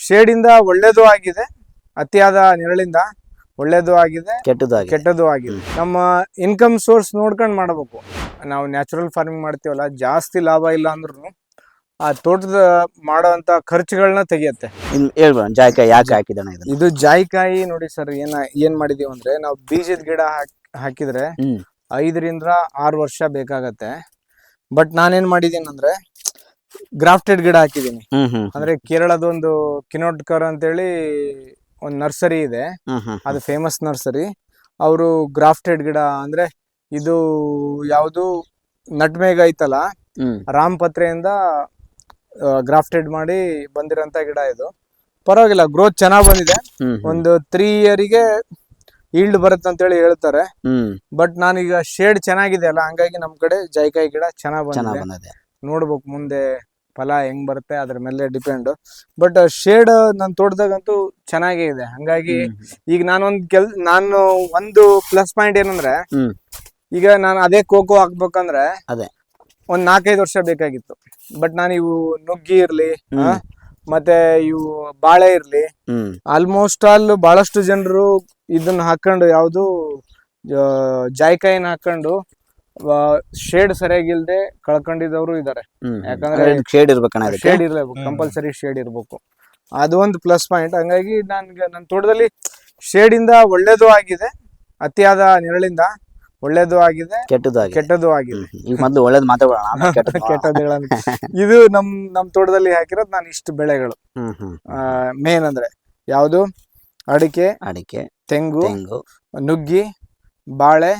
ಶೇಡಿಂದ ಒಳ್ಳೇದು ಆಗಿದೆ. ಅತಿಯಾದ ನೆರಳಿಂದ ಒಳ್ಳೇದು ಆಗಿದೆ. ಕೆಟ್ಟದ್ದು ಕೆಟ್ಟದು ಕೆಟ್ಟದ್ದು ಆಗಿದೆ ನಮ್ಮ ಇನ್ಕಮ್ ಸೋರ್ಸ್ ನೋಡ್ಕೊಂಡು ಮಾಡಬೇಕು. ನಾವು ನ್ಯಾಚುರಲ್ ಫಾರ್ಮಿಂಗ್ ಮಾಡ್ತೀವಲ್ಲ ಜಾಸ್ತಿ ಲಾಭ ಇಲ್ಲ ಅಂದ್ರೂ ಆ ತೋಟದ ಮಾಡುವಂತ ಖರ್ಚುಗಳನ್ನ ತೆಗಿಯತ್ತೆ. ಇನ್ ಹೇಳ್ಬೇಡ ಜಾಯ್ಕಾಯಿ ಯಾಕೆ ಹಾಕಿದಣ ಇದನ್ನ? ಇದು ಜಾಯಿಕಾಯಿ ನೋಡಿ ಸರ್ ಏನ ಏನ್ ಮಾಡಿದೀವಿ ಅಂದ್ರೆ ನಾವು ಬೀಜದ ಗಿಡ ಹಾಕ್- ಹಾಕಿದ್ರೆ ಹ್ಮ್. ಐದರಿಂದ ಆರು ವರ್ಷ ಬೇಕಾಗತ್ತೆ. ಬಟ್ ನಾನೇನ್ ಮಾಡಿದೀನಿ ಅಂದ್ರೆ ಗ್ರಾಫ್ಟೆಡ್ ಗಿಡ ಹಾಕಿದೀನಿ ಅಂದ್ರೆ ಕೇರಳದ ಕೇರಳದೊಂದು ಕಿನೋಟ್ಕರ್ ಅಂತೇಳಿ ಒಂದು ನರ್ಸರಿ ಇದೆ. ಹ್ಮ್ ಹ್ಮ್ ಅದು ಫೇಮಸ್ ನರ್ಸರಿ. ಅವರು ಗ್ರಾಫ್ಟೆಡ್ ಗಿಡ ಅಂದ್ರೆ ಇದು ಯಾವುದು ನಟ್ಮೇಗ ಐತಲ್ಲ ಹ್ಮ್. ರಾಮಪತ್ರೆಯಿಂದ ಗ್ರಾಫ್ಟೆಡ್ ಮಾಡಿ ಬಂದಿರೋಂತ ಗಿಡ ಇದು. ಪರವಾಗಿಲ್ಲ ಗ್ರೋತ್ ಚೆನ್ನಾಗ್ ಬಂದಿದೆ. ಹ್ಮ್ ಹ್ಮ್. ಒಂದು ತ್ರೀ ಇಯರಿಗೆ ಈಲ್ಡ್ ಬರುತ್ತೆ ಅಂತೇಳಿ ಹೇಳ್ತಾರೆ. ಹ್ಮ್. ಬಟ್ ನಾನೀಗ ಶೇಡ್ ಚೆನ್ನಾಗಿದೆ ಅಲ್ಲ ಹಂಗಾಗಿ ನಮ್ ಕಡೆ ಜೈಕಾಯಿ ಗಿಡ ಚೆನ್ನಾಗ್ ಚೆನ್ನಾಗ್ ಬಂದಿದೆ ಬಂದಿದೆ. ನೋಡ್ಬೇಕು ಮುಂದೆ ಫಲ ಹೆಂಗ್ ಬರುತ್ತೆ ಅದ್ರ ಮೇಲೆ ಡಿಪೆಂಡ್ ಬಟ್ ಶೇಡ್ ನನ್ನ ತೋಟದಾಗಂತೂ ಚೆನ್ನಾಗೇ ಇದೆ. ಹಂಗಾಗಿ. ಈಗ ನಾನೊಂದ್ ಕೆಲ್ ನಾನು ಒಂದು ಪ್ಲಸ್ ಪಾಯಿಂಟ್ ಏನಂದ್ರೆ ಈಗ ನಾನು ಅದೇ ಕೋಕೋ ಹಾಕ್ಬೇಕಂದ್ರೆ ಅದೇ. ಒಂದ್ ನಾಲ್ಕೈದು ವರ್ಷ ಬೇಕಾಗಿತ್ತು. ಬಟ್ ನಾನು ಇವು ನುಗ್ಗಿ ಇರ್ಲಿ ಮತ್ತೆ ಇವು ಬಾಳೆ ಇರ್ಲಿ ಆಲ್ಮೋಸ್ಟ್ ಆಲ್ ಬಹಳಷ್ಟು ಜನರು ಇದನ್ನ ಹಾಕೊಂಡು ಯಾವುದು ಜಾಯ್ಕಾಯಿನ ಹಾಕೊಂಡು ಶೇಡ್ ಸರಿಯಾಗಿಲ್ದೆ ಕಳ್ಕೊಂಡಿದ್ದವರು ಇದ್ದಾರೆ ಹ್ಮ್ ಯಾಕಂದ್ರೆ ಶೇಡ್ ಇರ್ಬೇಕಣ್ಣ ಶೇಡ್ ಇರ್ಲೇಬೇಕು ಕಂಪಲ್ಸರಿ ಶೇಡ್ ಇರ್ಬೇಕು. ಅದು ಒಂದು ಪ್ಲಸ್ ಪಾಯಿಂಟ್ ಹಂಗಾಗಿ ನನ್ಗೆ ನನ್ನ ತೋಟದಲ್ಲಿ ಶೇಡ್ ಇಂದ ಒಳ್ಳೇದು ಆಗಿದೆ. ಅತಿಯಾದ ನೆರಳಿಂದ ಒಳ್ಳೇದು ಆಗಿದೆ. ಕೆಟ್ಟದ್ದು ಆಗಿದೆ. ಕೆಟ್ಟದ್ದು ಆಗಿದೆ. ಈಗ ಮೊದ್ಲು ಒಳ್ಳೇದ್ ಮಾತಾಡೋಣ ಆಮೇಲೆ ಕೆಟ್ಟದ್ದು ನೋಡೋಣ. ಕೆಟ್ಟದ್ದು ಇದು ನಮ್ ನಮ್ ತೋಟದಲ್ಲಿ ಹಾಕಿರೋದು ನಾನು ಇಷ್ಟು ಬೆಳೆಗಳು. ಹ್ಮ್ ಹ್ಮ್. ಮೇನ್ ಅಂದ್ರೆ ಯಾವುದು? ಅಡಿಕೆ ಅಡಿಕೆ ತೆಂಗು ತೆಂಗು ನುಗ್ಗಿ ಬಾಳೆ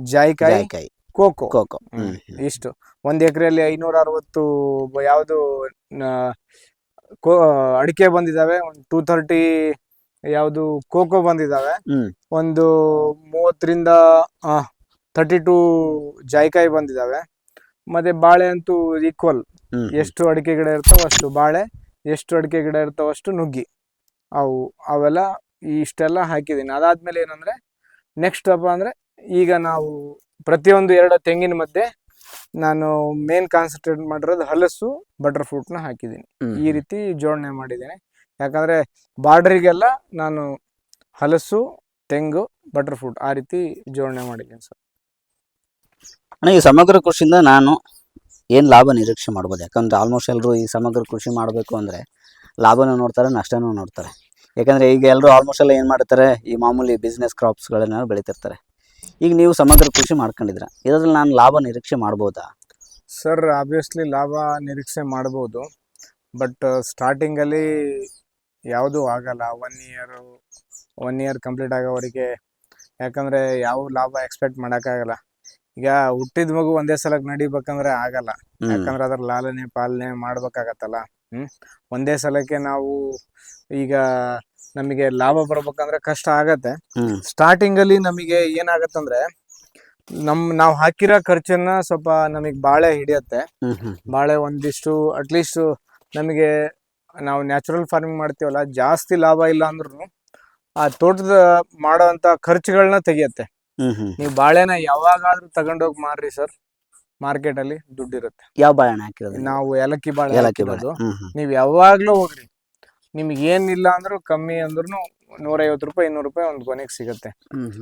ಜಾಯಿಕಾಯಿ ಜಾಯ್ಕಾಯಿ ಕೋಕೋ. ಕೋಕೋ. ಹ್ಮ್. ಇಷ್ಟು. ಒಂದ್ ಎಕರೆಯಲ್ಲಿ ಐನೂರ ಅರವತ್ತು ಬ- ಯಾವುದು ಕೋ ಅಡಿಕೆ ಬಂದಿದಾವೆ ಒಂದ್ ಟೂ ತರ್ಟಿ ಯಾವುದು ಕೋಕೋ ಬಂದಿದಾವೆ. ಹ್ಮ್. ಒಂದು ಮೂವತ್ತರಿಂದ ತರ್ಟಿ ಟು ಜಾಯಿಕಾಯಿ ಬಂದಿದಾವೆ. ಮತ್ತೆ ಬಾಳೆ ಅಂತೂ ಈಕ್ವಲ್ ಹ್ಮ್ ಎಷ್ಟು ಅಡಿಕೆ ಗಿಡ ಇರ್ತಾವ ಅಷ್ಟು ಬಾಳೆ ಎಷ್ಟು ಅಡಿಕೆ ಗಿಡ ಇರ್ತಾವ ಅಷ್ಟು ನುಗ್ಗಿ. ಅವು ಅವೆಲ್ಲ ಇಷ್ಟೆಲ್ಲ ಹಾಕಿದ್ದೀನಿ. ಅದಾದ್ಮೇಲೆ ಏನಂದ್ರೆ ನೆಕ್ಸ್ಟ್ ಅಪ್ಪ ಅಂದ್ರೆ ಈಗ ನಾವು ಪ್ರತಿಯೊಂದು ಎರಡು ತೆಂಗಿನ ಮಧ್ಯೆ ನಾನು ಮೇನ್ ಕಾನ್ಸಂಟ್ರೇಟ್ ಮಾಡಿರೋದು ಹಲಸು ಬಟರ್ ಫ್ರೂಟ್ನ ಹಾಕಿದ್ದೀನಿ. ಈ ರೀತಿ ಜೋಡಣೆ ಮಾಡಿದ್ದೇನೆ. ಯಾಕಂದ್ರೆ ಬಾರ್ಡರಿಗೆಲ್ಲ ನಾನು ಹಲಸು ತೆಂಗು ಬಟರ್ ಫ್ರೂಟ್ ಆ ರೀತಿ ಜೋಡಣೆ ಮಾಡಿದ್ದೀನಿ ಸರ್. ಅಣ್ಣ ಈ ಸಮಗ್ರ ಕೃಷಿಯಿಂದ ನಾನು ಏನು ಲಾಭ ನಿರೀಕ್ಷೆ ಮಾಡ್ಬೋದು? ಯಾಕಂದ್ರೆ ಆಲ್ಮೋಸ್ಟ್ ಎಲ್ಲರೂ ಈ ಸಮಗ್ರ ಕೃಷಿ ಮಾಡಬೇಕು ಅಂದ್ರೆ ಲಾಭನೂ ನೋಡ್ತಾರೆ ನಷ್ಟನೂ ನೋಡ್ತಾರೆ. ಯಾಕಂದ್ರೆ ಈಗ ಎಲ್ಲರೂ ಆಲ್ಮೋಸ್ಟ್ ಎಲ್ಲ ಏನು ಮಾಡ್ತಾರೆ ಈ ಮಾಮೂಲಿ ಬಿಸ್ನೆಸ್ ಕ್ರಾಪ್ಸ್ಗಳನ್ನ ಬೆಳಿತಿರ್ತಾರೆ. ಈಗ ನೀವು ಸಮಗ್ರ ಕೃಷಿ ಮಾಡ್ಕೊಂಡಿದ್ರ ಇದರಲ್ಲಿ ನಾನು ಲಾಭ ನಿರೀಕ್ಷೆ ಮಾಡ್ಬೋದಾ? ಸರ್ ಆಬ್ವಿಯಸ್ಲಿ ಲಾಭ ನಿರೀಕ್ಷೆ ಮಾಡ್ಬೋದು. ಬಟ್ ಸ್ಟಾರ್ಟಿಂಗಲ್ಲಿ ಯಾವುದೂ ಆಗಲ್ಲ. One year one year complete ಆಗೋವರೆಗೆ. ಯಾಕಂದರೆ ಯಾವ ಲಾಭ ಎಕ್ಸ್ಪೆಕ್ಟ್ ಮಾಡೋಕ್ಕಾಗಲ್ಲ. ಈಗ ಹುಟ್ಟಿದ ಮಗು ಒಂದೇ ಸಲಕ್ಕೆ ನಡಿಬೇಕಂದ್ರೆ ಆಗಲ್ಲ. ಯಾಕಂದ್ರೆ ಅದ್ರ ಲಾಲನೆ ಪಾಲನೆ ಮಾಡ್ಬೇಕಾಗತ್ತಲ್ಲ. ಹ್ಮ್. ಒಂದೇ ಸಲಕ್ಕೆ ನಾವು ಈಗ ನಮಗೆ ಲಾಭ ಬರ್ಬೇಕಂದ್ರೆ ಕಷ್ಟ ಆಗತ್ತೆ. ಸ್ಟಾರ್ಟಿಂಗ್ ಅಲ್ಲಿ ನಮಗೆ ಏನಾಗತ್ತಂದ್ರೆ ನಮ್ ನಾವು ಹಾಕಿರೋ ಖರ್ಚನ್ನ ಸ್ವಲ್ಪ ನಮಗೆ ಬಾಳೆ ಹಿಡಿಯತ್ತೆ. ಬಾಳೆ ಒಂದಿಷ್ಟು ಅಟ್ಲೀಸ್ಟ್ ನಮಗೆ ನಾವು ನ್ಯಾಚುರಲ್ ಫಾರ್ಮಿಂಗ್ ಮಾಡ್ತೀವಲ್ಲ ಜಾಸ್ತಿ ಲಾಭ ಇಲ್ಲ ಅಂದ್ರೂ ಆ ತೋಟದ ಮಾಡುವಂತ ಖರ್ಚುಗಳನ್ನ ತೆಗಿಯತ್ತೆ. ನೀವು ಬಾಳೆನ ಯಾವಾಗಾದ್ರೂ ತಗೊಂಡೋಗಿ ಮಾರ್ರಿ ಸರ್. ಮಾರ್ಕೆಟ್ ಅಲ್ಲಿ ದುಡ್ಡಿರುತ್ತೆ. ಯಾವ ಹಾಕಿರೋದು? ನಾವು ಏಲಕ್ಕಿ ಬಾಳೆ ಹಾಕಿರೋದು. ನೀವು ಯಾವಾಗ್ಲೂ ಹೋಗ್ರಿ. ನಿಮ್ಗೆ ಏನಿಲ್ಲ ಅಂದ್ರು ಕಮ್ಮಿ ಅಂದ್ರೂ ನೂರೈವತ್ತು ರೂಪಾಯಿ ಇನ್ನೂರು ರೂಪಾಯಿ ಒಂದು ಕೊನೆಗೆ ಸಿಗುತ್ತೆ.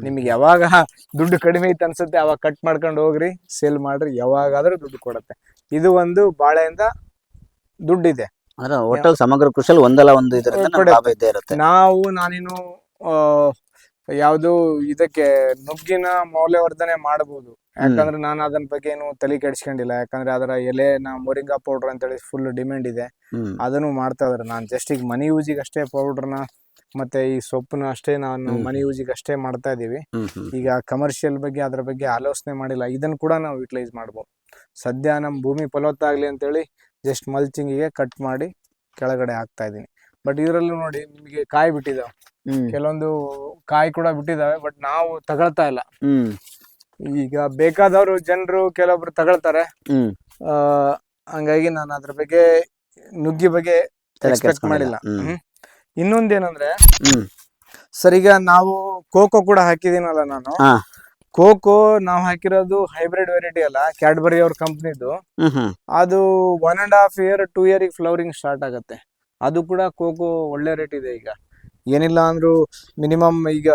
ನಿಮಗೆ ಯಾವಾಗ ದುಡ್ಡು ಕಡಿಮೆ ಐತೆ ಅನ್ಸುತ್ತೆ ಅವಾಗ ಕಟ್ ಮಾಡ್ಕೊಂಡು ಹೋಗ್ರಿ ಸೇಲ್ ಮಾಡ್ರಿ ಯಾವಾಗಾದ್ರೂ ದುಡ್ಡು ಕೊಡುತ್ತೆ. ಇದು ಒಂದು ಬಾಳೆಯಿಂದ ದುಡ್ಡಿದೆ. ಒಟ್ಟಲ್ಲಿ ಸಮಗ್ರ ಕೃಷಿಯಲ್ಲಿ ಒಂದಲ್ಲ ಒಂದು. ಇರುತ್ತೆ. ನಾವು ನಾನೇನು ಆ, ಯಾವುದು ಇದಕ್ಕೆ ನುಗ್ಗಿನ ಮೌಲ್ಯವರ್ಧನೆ ಮಾಡಬಹುದು ಯಾಕಂದ್ರೆ ನಾನು ಅದನ್ ಬಗ್ಗೆ ಏನು ತಲೆ ಕೆಡಿಸ್ಕೊಂಡಿಲ್ಲ. ಯಾಕಂದ್ರೆ ಅದರ ನಾ ಮೊರಿಂಗಾ ಪೌಡರ್ ಅಂತೇಳಿ ಫುಲ್ ಡಿಮ್ಯಾಂಡ್ ಇದೆ. ಅದನ್ನು ಮಾಡ್ತಾ ಇದ್ರೆ. ನಾನು ಜಸ್ಟ್ ಈಗ ಮನಿ ಯೂಸಿಗೆ ಅಷ್ಟೇ ಪೌಡರ್ನ ಮತ್ತೆ ಈ ಸೊಪ್ಪನ್ನ ಅಷ್ಟೇ ನಾನು. ಮನಿ ಯೂಸಿಗೆ ಅಷ್ಟೇ ಮಾಡ್ತಾ ಇದೀವಿ ಈಗ ಕಮರ್ಷಿಯಲ್ ಬಗ್ಗೆ ಅದ್ರ ಬಗ್ಗೆ ಆಲೋಚನೆ ಮಾಡಿಲ್ಲ. ಇದನ್ನ ಕೂಡ ನಾವು ಯುಟಿಲೈಸ್ ಮಾಡ್ಬೋದು. ಸದ್ಯ ನಮ್ಮ ಭೂಮಿ ಫಲವತ್ತಾಗ್ಲಿ ಅಂತೇಳಿ ಜಸ್ಟ್ ಮಲ್ಚಿಂಗಿಗೆ ಕಟ್ ಮಾಡಿ ಕೆಳಗಡೆ ಹಾಕ್ತಾ ಇದೀನಿ ಬಟ್ ಇದರಲ್ಲೂ ನೋಡಿ ನಿಮಗೆ ಕಾಯಿ ಬಿಟ್ಟಿದಾವೆ. ಕೆಲವೊಂದು ಕಾಯಿ ಕೂಡ ಬಿಟ್ಟಿದಾವೆ. ಬಟ್ ನಾವು ತಗೊಳ್ತಾ ಇಲ್ಲ. ಈಗ ಬೇಕಾದವರು ಜನರು ಕೆಲವೊಬ್ರು ತಗೊಳ್ತಾರೆ. ಹ್ಮ್. ಆ, ಹಂಗಾಗಿ ನಾನು ಅದ್ರ ಬಗ್ಗೆ ನುಗ್ಗಿ ಬಗ್ಗೆ ತಲೆ ಎಕ್ಸ್ಪೆಕ್ಟ್ ಕೆಡ್ಸ್ಕೊಂಡಿಲ್ಲ. ಮಾಡಿಲ್ಲ. ಹ್ಮ್. ಹ್ಮ್. ಇನ್ನೊಂದೇನಂದ್ರೆ ಹ್ಮ್. ಸರ್ ಈಗ ನಾವು ಕೋಕೋ ಕೂಡ ಹಾಕಿದೀನಲ್ಲ ನಾನು. ಹಾ. ಕೋಕೋ ನಾವು ಹಾಕಿರೋದು ಹೈಬ್ರಿಡ್ ವೆರೈಟಿ ಅಲ್ಲ ಕ್ಯಾಡ್ಬರಿ ಅವ್ರ ಕಂಪ್ನಿದು. ಹ್ಮ್ ಹ್ಮ್. ಅದು one and half year two year flowering start ಆಗುತ್ತೆ. ಅದು ಕೂಡ ಕೋಕೋ ಒಳ್ಳೆ ರೇಟ್ ಇದೆ ಈಗ. ಏನಿಲ್ಲ ಅಂದ್ರೂ ಮಿನಿಮಮ್ ಈಗ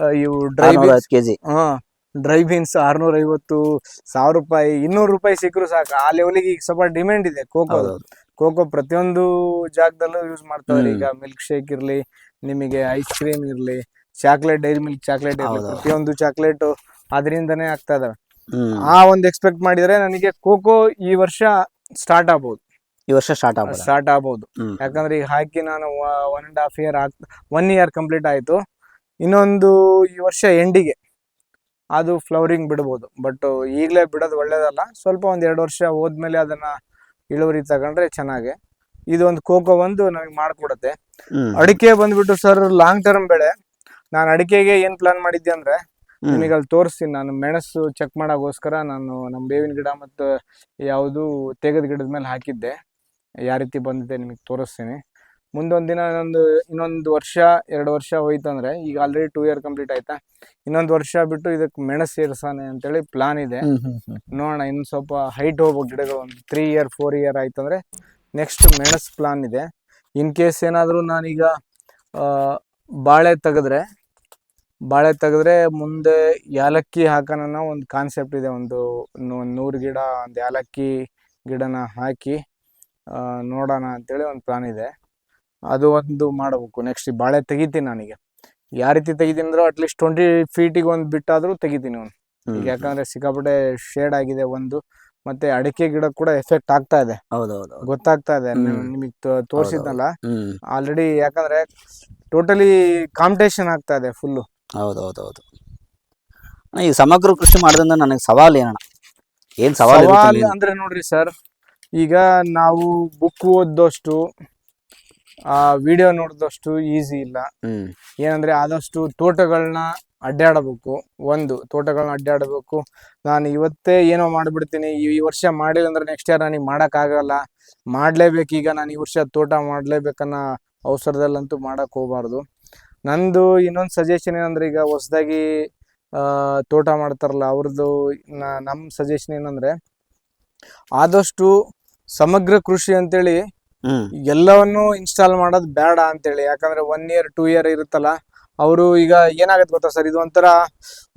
ಆ, ಇವು ಡ್ರೈ ಆರ್ನೂರ ಕೆಜಿ. ಹಾ. ಡ್ರೈ ಬೀನ್ಸ್ ಆರ್ನೂರ ಐವತ್ತು ಸಾವಿರ ರೂಪಾಯಿ ಇನ್ನೂರು ರೂಪಾಯಿ ಸಿಕ್ಕರು ಸಾಕು. ಆ ಲೆವೆಲಿಗೆ ಈಗ ಸ್ವಲ್ಪ ಡಿಮ್ಯಾಂಡ್ ಇದೆ. ಕೋಕೋ ಕೋಕೋ ಪ್ರತಿಯೊಂದು ಜಾಗದಲ್ಲೂ ಯೂಸ್ ಮಾಡ್ತಾರೆ. ಈಗ ಮಿಲ್ಕ್ ಶೇಕ್ ಇರ್ಲಿ ನಿಮಗೆ ಐಸ್ ಕ್ರೀಮ್ ಇರ್ಲಿ ಚಾಕ್ಲೇಟ್ ಡೈರಿ ಮಿಲ್ಕ್ ಚಾಕ್ಲೇಟ್ ಇರ್ಲಿ ಪ್ರತಿಯೊಂದು ಚಾಕ್ಲೇಟ್ ಅದರಿಂದನೇ ಆಗ್ತಾ ಇದಾವೆ. ಆ ಒಂದು ಎಕ್ಸ್ಪೆಕ್ಟ್ ಮಾಡಿದ್ರೆ ನನಗೆ ಕೋಕೋ ಈ ವರ್ಷ ಸ್ಟಾರ್ಟ್ ಆಗ್ಬೋದು. ಈ ವರ್ಷ ಸ್ಟಾರ್ಟ್ ಆಗ್ಬೋದು? ಸ್ಟಾರ್ಟ್ ಆಗ್ಬೋದು. ಯಾಕಂದ್ರೆ ಈಗ ಹಾಕಿ ನಾನು ಒನ್ ಅಂಡ್ ಹಾಫ್ ಇಯರ್ ಆಗ್ತಾ ಒನ್ ಇಯರ್ ಕಂಪ್ಲೀಟ್ ಆಯಿತು. ಇನ್ನೊಂದು ಈ ವರ್ಷ ಎಂಡಿಗೆ ಅದು ಫ್ಲವರಿಂಗ್ ಬಿಡ್ಬೋದು. ಬಟ್ ಈಗಲೇ ಬಿಡೋದು ಒಳ್ಳೇದಲ್ಲ. ಸ್ವಲ್ಪ ಒಂದು ಎರಡು ವರ್ಷ ಹೋದ್ಮೇಲೆ ಅದನ್ನ ಇಳುವರಿ ತಗೊಂಡ್ರೆ ಚೆನ್ನಾಗಿ. ಇದು ಒಂದು ಕೋಕೋ ಒಂದು ನಮಗೆ ಮಾಡ್ಕೊಡುತ್ತೆ. ಅಡಿಕೆ ಬಂದ್ಬಿಟ್ಟು ಸರ್ ಲಾಂಗ್ ಟರ್ಮ್ ಬೆಳೆ. ನಾನು ಅಡಿಕೆಗೆ ಏನು ಪ್ಲಾನ್ ಮಾಡಿದ್ದೆ ಅಂದ್ರೆ. ನಿಮಗೆ ಅಲ್ಲಿ ತೋರಿಸ್ತೀನಿ. ನಾನು ಮೆಣಸು ಚೆಕ್ ಮಾಡೋಕ್ಕೋಸ್ಕರ ನಾನು ನಮ್ಮ ಬೇವಿನ ಗಿಡ ಮತ್ತು ಯಾವುದು ತೆಗೆದ ಗಿಡದ ಮೇಲೆ ಹಾಕಿದ್ದೆ. ಯಾವ ರೀತಿ ಬಂದಿದೆ ನಿಮಗೆ ತೋರಿಸ್ತೀನಿ. ಮುಂದೊಂದು ದಿನ ಇನ್ನೊಂದು ಇನ್ನೊಂದು ವರ್ಷ ಎರಡು ವರ್ಷ ಹೋಯ್ತಂದ್ರೆ ಈಗ ಆಲ್ರೆಡಿ ಟೂ ಇಯರ್ ಕಂಪ್ಲೀಟ್ ಆಯ್ತಾ? ಇನ್ನೊಂದು ವರ್ಷ ಬಿಟ್ಟು ಇದಕ್ಕೆ ಮೆಣಸು ಸೇರ್ಸಾನೆ ಅಂತೇಳಿ ಪ್ಲಾನ್ ಇದೆ. ನೋಡೋಣ ಇನ್ನು ಸ್ವಲ್ಪ ಹೈಟ್ ಹೋಗ್ಬೇಕು ಗಿಡಗಳು ಒಂದು ತ್ರೀ ಇಯರ್ ಫೋರ್ ಇಯರ್ ಆಯ್ತಂದ್ರೆ ನೆಕ್ಸ್ಟ್ ಮೆಣಸು ಪ್ಲಾನ್ ಇದೆ. ಇನ್ ಕೇಸ್ ಏನಾದರೂ ನಾನೀಗ ಬಾಳೆ ತೆಗೆದ್ರೆ ಬಾಳೆ ತೆಗೆದ್ರೆ ಮುಂದೆ ಯಾಲಕ್ಕಿ ಹಾಕೋಣ ಒಂದು ಕಾನ್ಸೆಪ್ಟ್ ಇದೆ. ಒಂದು ನೂರು ಗಿಡ ಒಂದು ಯಾಲಕ್ಕಿ ಗಿಡನ ಹಾಕಿ ನೋಡೋಣ ಅಂತೇಳಿ ಒಂದು ಪ್ಲಾನ್ ಇದೆ. ಅದು ಒಂದು ಮಾಡಬೇಕು. ನೆಕ್ಸ್ಟ್ ಬಾಳೆ ತೆಗಿತೀನಿ ನಾನೀಗ. ಯಾವ ರೀತಿ ತೆಗಿತೀನಿ ಅಂದ್ರೆ ಅಟ್ಲೀಸ್ಟ್ ಟ್ವೆಂಟಿ ಫೀಟಿಗೆ ಒಂದು ಬಿಟ್ಟಾದರೂ ತೆಗಿತೀನಿ ಒಂದು ಈಗ ಯಾಕಂದ್ರೆ ಸಿಕ್ಕಾಪಟ್ಟೆ ಶೇಡ್ ಆಗಿದೆ ಒಂದು ಮತ್ತೆ ಅಡಿಕೆ ಗಿಡ ಕೂಡ ಎಫೆಕ್ಟ್ ಆಗ್ತಾ ಇದೆ. ಹೌದೌದು ಗೊತ್ತಾಗ್ತಾ ಇದೆ. ನಿಮಗೆ ತೋರಿಸಿದ್ನಲ್ಲ? ಆಲ್ರೆಡಿ ಯಾಕಂದ್ರೆ ಟೋಟಲಿ ಕಾಂಪಿಟೇಷನ್ ಆಗ್ತಾ ಇದೆ ಫುಲ್ಲು ಹೌದೌದೌದು. ಈ ಸಮಗ್ರ ಕೃಷಿ ಮಾಡೋದ್ರಿಂದ ನನಗೆ ಸವಾಲ್ ಏನಣ್ಣ? ಏನ್ ಸವಾಲ್ ಅಂದ್ರೆ ನೋಡ್ರಿ ಸರ್ ಈಗ ನಾವು ಬುಕ್ ಓದೋಷ್ಟು ಆ ವಿಡಿಯೋ ನೋಡಿದಷ್ಟು ಈಸಿ ಇಲ್ಲ. ಏನಂದ್ರೆ ಆದಷ್ಟು ತೋಟಗಳನ್ನ ಅಡ್ಡಾಡಬೇಕು. ಒಂದು ತೋಟಗಳನ್ನ ಅಡ್ಡಾಡಬೇಕು. ನಾನು ಇವತ್ತೇ ಏನೋ ಮಾಡಿಬಿಡ್ತೀನಿ ಈ ವರ್ಷ ಮಾಡಿಲ್ಲ ಅಂದ್ರೆ ನೆಕ್ಸ್ಟ್ ಇಯರ್ ನನಗೆ ಮಾಡೋಕ್ಕಾಗಲ್ಲ. ಮಾಡಲೇಬೇಕು ಈಗ ನಾನು ಈ ವರ್ಷ ತೋಟ ಮಾಡಲೇಬೇಕನ್ನೋ ಅವಸರದಲ್ಲಂತೂ ಮಾಡಕ್ ಹೋಗ್ಬಾರ್ದು. ನಂದು ಇನ್ನೊಂದು ಸಜೆಷನ್ ಏನಂದ್ರೆ ಈಗ ಹೊಸದಾಗಿ ತೋಟ ಮಾಡ್ತಾರಲ್ಲ ಅವ್ರದ್ದು ನಮ್ಮ ಸಜೆಷನ್ ಏನಂದ್ರೆ ಆದಷ್ಟು ಸಮಗ್ರ ಕೃಷಿ ಅಂತೇಳಿ ಎಲ್ಲವನ್ನು ಇನ್ಸ್ಟಾಲ್ ಮಾಡೋದು ಬೇಡ ಅಂತೇಳಿ. ಯಾಕಂದ್ರೆ ಒನ್ ಇಯರ್ ಟೂ ಇಯರ್ ಇರುತ್ತಲ್ಲ ಅವರು ಈಗ ಏನಾಗತ್ತೆ ಗೊತ್ತಾ ಸರ್? ಇದು ಒಂಥರ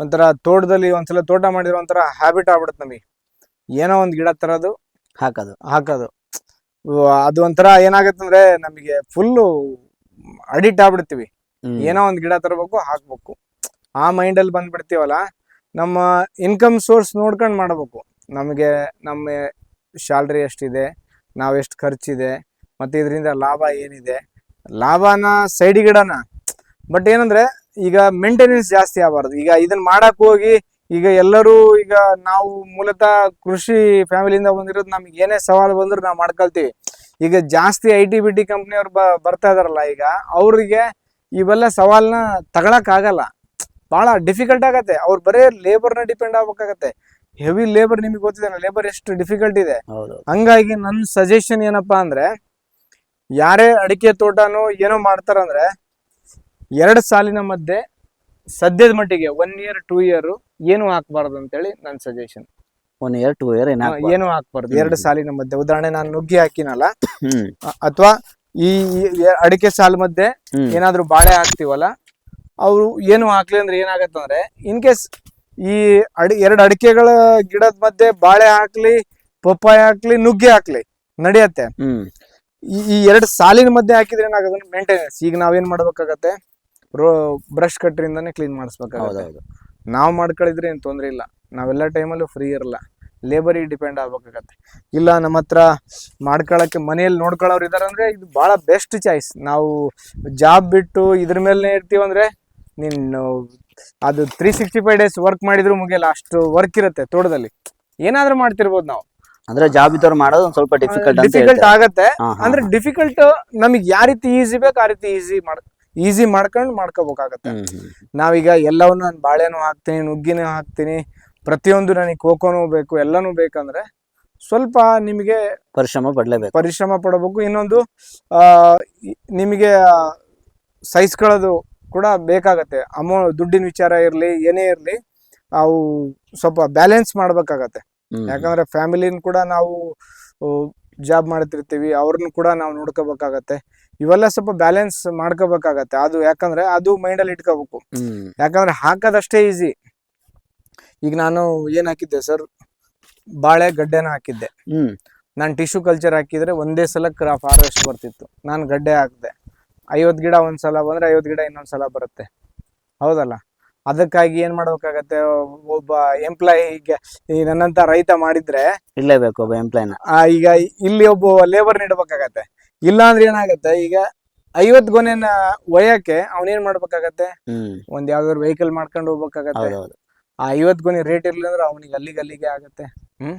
ಒಂಥರ ತೋಟದಲ್ಲಿ ಒಂದ್ಸಲ ತೋಟ ಮಾಡಿರೋ ಒಂಥರ ಹ್ಯಾಬಿಟ್ ಆಗ್ಬಿಡುತ್ತೆ ನಮಗೆ. ಏನೋ ಒಂದು ಗಿಡ ತರೋದು ಹಾಕೋದು. ಹಾಕೋದು. ಅದು ಒಂಥರ ಏನಾಗತ್ತಂದ್ರೆ ನಮಗೆ ಫುಲ್ಲು ಅಡಿಟ್ ಆಗ್ಬಿಡ್ತೀವಿ. ಏನೋ ಒಂದು ಗಿಡ ತರಬೇಕು ಹಾಕ್ಬೇಕು. ಆ ಮೈಂಡಲ್ಲಿ ಬಂದ್ಬಿಡ್ತೀವಲ್ಲ ನಮ್ಮ ಇನ್ಕಮ್ ಸೋರ್ಸ್ ನೋಡ್ಕೊಂಡು ಮಾಡಬೇಕು. ನಮಗೆ ನಮ್ಮ ಶಾಲ್ರಿ ಎಷ್ಟಿದೆ ನಾವು ಎಷ್ಟು ಖರ್ಚಿದೆ ಮತ್ತು ಇದರಿಂದ ಲಾಭ ಏನಿದೆ? ಲಾಭನ ಸೈಡಿಗಿಡನ ಬಟ್ ಏನಂದ್ರೆ ಈಗ ಮೇಂಟೆನೆನ್ಸ್ ಜಾಸ್ತಿ ಆಗಬಾರ್ದು. ಈಗ ಇದನ್ನ ಮಾಡಕ್ ಹೋಗಿ ಈಗ ಎಲ್ಲರೂ ಈಗ ನಾವು ಮೂಲತಃ ಕೃಷಿ ಫ್ಯಾಮಿಲಿಯಿಂದ ಬಂದಿರೋದು ನಮ್ಗೆ ಏನೇ ಸವಾಲು ಬಂದ್ರು ನಾವು ಮಾಡ್ಕೊಳ್ತೀವಿ. ಈಗ ಜಾಸ್ತಿ ಐ ಟಿ ಬಿ ಟಿ ಕಂಪ್ನಿಯವ್ರು ಬ ಬರ್ತಾ ಇದಾರಲ್ಲ ಈಗ ಅವ್ರಿಗೆ ಇವೆಲ್ಲ ಸವಾಲ್ನ ತಗೊಳಕ್ ಆಗಲ್ಲ. ಬಹಳ ಡಿಫಿಕಲ್ಟ್ ಆಗತ್ತೆ. ಅವ್ರು ಬರೇ ಲೇಬರ್ನ ಡಿಪೆಂಡ್ ಆಗ್ಬೇಕಾಗತ್ತೆ. ಹೆವಿ ಲೇಬರ್ ನಿಮಗೆ ಗೊತ್ತಿದೆ ಲೇಬರ್ ಎಷ್ಟು ಡಿಫಿಕಲ್ಟ್ ಇದೆ. ಹಂಗಾಗಿ ನನ್ನ ಸಜೆಷನ್ ಏನಪ್ಪಾ ಅಂದ್ರೆ ಯಾರೇ ಅಡಿಕೆ ತೋಟನೋ ಏನೋ ಮಾಡ್ತಾರಂದ್ರೆ ಎರಡು ಸಾಲಿನ ಮಧ್ಯೆ ಸದ್ಯದ ಮಟ್ಟಿಗೆ ಒನ್ ಇಯರ್ ಟೂ ಇಯರ್ ಏನು ಹಾಕ್ಬಾರ್ದು ಅಂತೇಳಿ ನನ್ನ suggestion one year two year ಏನ ಏನು ಹಾಕ್ಬಾರ್ದು. ಎರಡು ಸಾಲಿನ ಮಧ್ಯೆ. ಉದಾಹರಣೆ ನಾನು ನುಗ್ಗಿ ಹಾಕಿನಲ್ಲ. ಅಥವಾ ಈ ಅಡಿಕೆ ಸಾಲ ಮಧ್ಯೆ ಏನಾದ್ರು ಬಾಳೆ ಹಾಕ್ತಿವಲ್ಲ ಅವರು ಏನು ಹಾಕ್ಲಿ ಅಂದ್ರೆ ಏನಾಗತ್ತಂದ್ರೆ ಇನ್ ಕೇಸ್ ಈ ಅಡಿ ಎರಡು ಅಡಿಕೆಗಳ ಗಿಡದ ಮಧ್ಯೆ ಬಾಳೆ ಹಾಕ್ಲಿ ಪಪ್ಪಾಯ ಹಾಕ್ಲಿ ನುಗ್ಗೆ ಹಾಕ್ಲಿ ನಡೆಯತ್ತೆ. ಈ ಎರಡು ಸಾಲಿನ ಮಧ್ಯೆ ಹಾಕಿದ್ರೆ ಏನಾಗುತ್ತೆ ಮೇಂಟೆನೆನ್ಸ್ ಈಗ ನಾವೇನ್ ಮಾಡ್ಬೇಕಾಗತ್ತೆ? ರೋ ಬ್ರಷ್ ಕಟ್ರಿಂದಾನೆ ಕ್ಲೀನ್ ಮಾಡಿಸ್ಬೇಕಾಗತ್ತೆ. ನಾವು ಮಾಡ್ಕೊಳ್ಳಿದ್ರೆ ಏನು ತೊಂದರೆ ಇಲ್ಲ. ನಾವೆಲ್ಲ ಟೈಮಲ್ಲೂ ಫ್ರೀ ಇರಲ್ಲ. ಲೇಬರಿಗೆ ಡಿಪೆಂಡ್ ಆಗ್ಬೇಕಾಗತ್ತೆ. ಇಲ್ಲ ನಮ್ಮ ಹತ್ರ ಮಾಡ್ಕೊಳಕ್ಕೆ ಮನೆಯಲ್ಲಿ ನೋಡ್ಕೊಳ್ಳೋರು ಇದಾರೆ ಅಂದ್ರೆ ಇದು ಭಾಳ ಬೆಸ್ಟ್ ಚಾಯ್ಸ್ ನಾವು ಜಾಬ್ ಬಿಟ್ಟು ಇದ್ರ ಮೇಲೆ ಇರ್ತೀವಿ ಅಂದ್ರೆ ನೀನು ಅದು three sixty five days work ಮಾಡಿದ್ರು ಮುಗಿಯಲ್ಲ. ಅಷ್ಟು ವರ್ಕ್ ಇರುತ್ತೆ ತೋಟದಲ್ಲಿ. ಏನಾದರೂ ಮಾಡ್ತಿರ್ಬೋದು ನಾವು. ಅಂದ್ರೆ ಜಾಬ್ ಇದ್ದವ್ರು ಮಾಡೋದು ಒಂದ್ ಸ್ವಲ್ಪ ಡಿಫಿಕಲ್ಟ್ ಡಿಫಿಕಲ್ಟ್. ಆಗತ್ತೆ. ಅಂದ್ರೆ ಡಿಫಿಕಲ್ಟ್ ನಮಗೆ ಯಾವ ರೀತಿ ಈಸಿ ಬೇಕು ಆ ರೀತಿ ಈಸಿ ಮಾಡ್ ಈಸಿ ಮಾಡ್ಕೊಂಡು ಮಾಡ್ಕೋಬೇಕಾಗತ್ತೆ. ನಾವೀಗ ಎಲ್ಲವನ್ನು ನಾನು ಬಾಳೆನೂ ಹಾಕ್ತೀನಿ ನುಗ್ಗಿನೂ ಹಾಕ್ತೀನಿ ಪ್ರತಿಯೊಂದು ನನಗೆ ಕೋಕೋನೂ ಬೇಕು ಎಲ್ಲನೂ ಬೇಕಂದ್ರೆ ಸ್ವಲ್ಪ ನಿಮಗೆ ಪರಿಶ್ರಮ ಪಡಲೇಬೇಕು. ಪರಿಶ್ರಮ ಪಡಬೇಕು. ಇನ್ನೊಂದು ನಿಮಗೆ ಸಹಿಸ್ಕೊಳ್ಳೋದು ಕೂಡ ಬೇಕಾಗತ್ತೆ. ಅಮೌ ದುಡ್ಡಿನ ವಿಚಾರ ಇರಲಿ ಏನೇ ಇರಲಿ ಅವು ಸ್ವಲ್ಪ ಬ್ಯಾಲೆನ್ಸ್ ಮಾಡ್ಬೇಕಾಗತ್ತೆ. ಯಾಕಂದ್ರೆ ಫ್ಯಾಮಿಲಿನ ಕೂಡ ನಾವು ಜಾಬ್ ಮಾಡ್ತಿರ್ತೀವಿ ಅವ್ರನ್ನ ಕೂಡ ನಾವು ನೋಡ್ಕೋಬೇಕಾಗತ್ತೆ. ಇವೆಲ್ಲ ಸ್ವಲ್ಪ ಬ್ಯಾಲೆನ್ಸ್ ಮಾಡ್ಕೋಬೇಕಾಗತ್ತೆ. ಅದು ಯಾಕಂದ್ರೆ ಅದು ಮೈಂಡಲ್ಲಿ ಇಟ್ಕೋಬೇಕು. ಹ್ಮ್. ಯಾಕಂದ್ರೆ ಹಾಕೋದಷ್ಟೇ ಈಸಿ. ಈಗ ನಾನು ಏನ್ ಹಾಕಿದ್ದೆ ಸರ್? ಬಾಳೆ ಗಡ್ಡೆನ ಹಾಕಿದ್ದೆ. ಹ್ಮ್. ನಾನು ಟಿಶ್ಯೂ ಕಲ್ಚರ್ ಹಾಕಿದ್ರೆ ಒಂದೇ ಸಲ ಕ್ರಾಪ್ ಹಾರ್ವೆಸ್ಟ್ ಬರ್ತಿತ್ತು. ನಾನು ಗಡ್ಡೆ ಹಾಕಿದೆ. ಐವತ್ತು ಗಿಡ ಒಂದ್ಸಲ ಬಂದ್ರೆ ಐವತ್ತು ಗಿಡ ಇನ್ನೊಂದ್ಸಲ ಬರುತ್ತೆ. ಹೌದಲ್ಲ? ಅದಕ್ಕಾಗಿ ಏನ್ ಮಾಡ್ಬೇಕಾಗತ್ತೆ ಒಬ್ಬ ಎಂಪ್ಲಾಯಿಗೆ ಈ ನನ್ನಂತ ರೈತ ಮಾಡಿದ್ರೆ ಇರ್ಲೇಬೇಕು ಒಬ್ಬ ಎಂಪ್ಲಾಯ್ನ ಆ, ಈಗ ಇಲ್ಲಿ ಒಬ್ಬ ಲೇಬರ್ ನೀಡಬೇಕಾಗತ್ತೆ. ಇಲ್ಲ ಅಂದ್ರೆ ಏನಾಗತ್ತೆ ಈಗ ಐವತ್ ಗೊನೆನ ಒಯ್ಯಕ್ಕೆ ಅವನೇನ್ ಮಾಡ್ಬೇಕಾಗತ್ತೆ? ಹ್ಮ್. ಒಂದ್ ಯಾವ್ದಾದ್ರು ವೆಹಿಕಲ್ ಮಾಡ್ಕೊಂಡು ಹೋಗ್ಬೇಕಾಗತ್ತೆ. ಹೌದೌದು. ಆ ಐವತ್ ಗೊನೆ ರೇಟ್ ಇರ್ಲಿಲ್ಲ ಅಂದ್ರೆ ಅವನಿಗೆ ಅಲ್ಲಿಗೆ ಅಲ್ಲಿಗೆ ಆಗತ್ತೆ. ಹ್ಮ್?